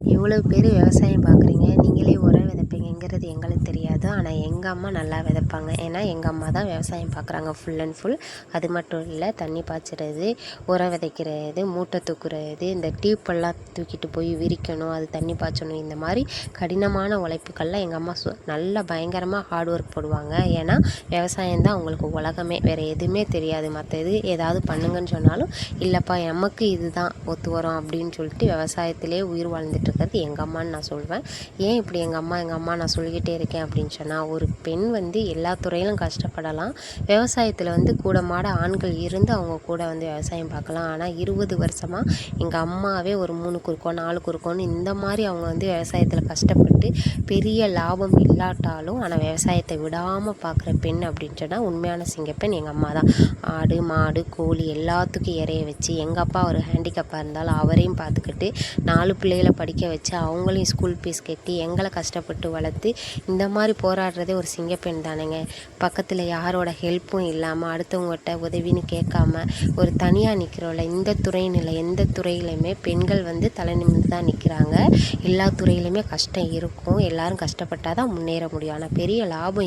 இவ்வளவு பேர் விவசாயம் பார்க்குறீங்க நீங்களே ஒரு ஆனால் எங்கள் அம்மா நல்லா விதைப்பாங்க. ஏன்னா எங்கள் அம்மா தான் விவசாயம் பார்க்குறாங்க ஃபுல் அண்ட் ஃபுல் அது மட்டும் இல்லை தண்ணி பாய்ச்சுறது உரம் விதைக்கிறது மூட்டை தூக்குறது இந்த டியூப்பெல்லாம் தூக்கிட்டு போய் விரிக்கணும் அது தண்ணி பாய்ச்சணும் இந்த மாதிரி கடினமான உழைப்புக்கள்லாம் எங்கள் அம்மா சு நல்லா பயங்கரமாக ஹார்ட் ஒர்க் போடுவாங்க. ஏன்னா விவசாயம் தான் அவங்களுக்கு உலகமே. வேறு எதுவுமே தெரியாது. மற்ற இது ஏதாவது பண்ணுங்கன்னு சொன்னாலும் இல்லைப்பா எமக்கு இதுதான் ஒத்து வரும் அப்படின்னு சொல்லிட்டு விவசாயத்திலே உயிர் வாழ்ந்துட்டு இருக்கிறது எங்கள் அம்மான்னு நான் சொல்வேன். ஏன் இப்படி எங்கள் அம்மா எங்கள் அம்மா நான் சொல்லிக்கிட்டே இருக்கேன் அப்படின்னு சொன்னால் ஒரு பெண் வந்து எல்லா துறையிலும் கஷ்டப்படலாம். விவசாயத்தில் வந்து கூட மாட ஆண்கள் இருந்து அவங்க கூட வந்து விவசாயம் பார்க்கலாம். ஆனால் இருபது வருஷமாக எங்கள் அம்மாவே ஒரு மூணு குறுக்கோ நாலு குறுக்கோன்னு இந்த மாதிரி அவங்க வந்து விவசாயத்தில் கஷ்டப்பட்டு பெரிய லாபம் இல்லாட்டாலும் ஆனால் விவசாயத்தை விடாமல் பார்க்குற பெண் அப்படின்னு சொன்னால் உண்மையான சிங்கப்பெண் எங்கள் அம்மா தான். ஆடு மாடு கோழி எல்லாத்துக்கும் இறைய வச்சு எங்கள் அப்பா ஒரு ஹேண்டிகேப்பாக இருந்தாலும் அவரையும் பார்த்துக்கிட்டு நாலு பிள்ளைகளை படிக்க வச்சு அவங்களையும் ஸ்கூல் ஃபீஸ் கட்டி எங்களை கஷ்டப்பட்டு வளர்த்து இந்த மாதிரி போ போராடுறதே ஒரு சிங்கப்பெண் தானேங்க. பக்கத்தில் யாரோட ஹெல்ப்பும் இல்லாமல் அடுத்தவங்ககிட்ட உதவின்னு கேட்காம ஒரு தனியாக நிற்கிறோம்ல இந்த துறைன்னு இல்லை எந்த துறையிலையுமே பெண்கள் வந்து தலை நிமிர்ந்து தான் நிற்கிறாங்க எல்லா துறையிலையுமே கஷ்டம் இருக்கும். எல்லாரும் கஷ்டப்பட்டால் தான் முன்னேற முடியும். ஆனால் பெரிய லாபம்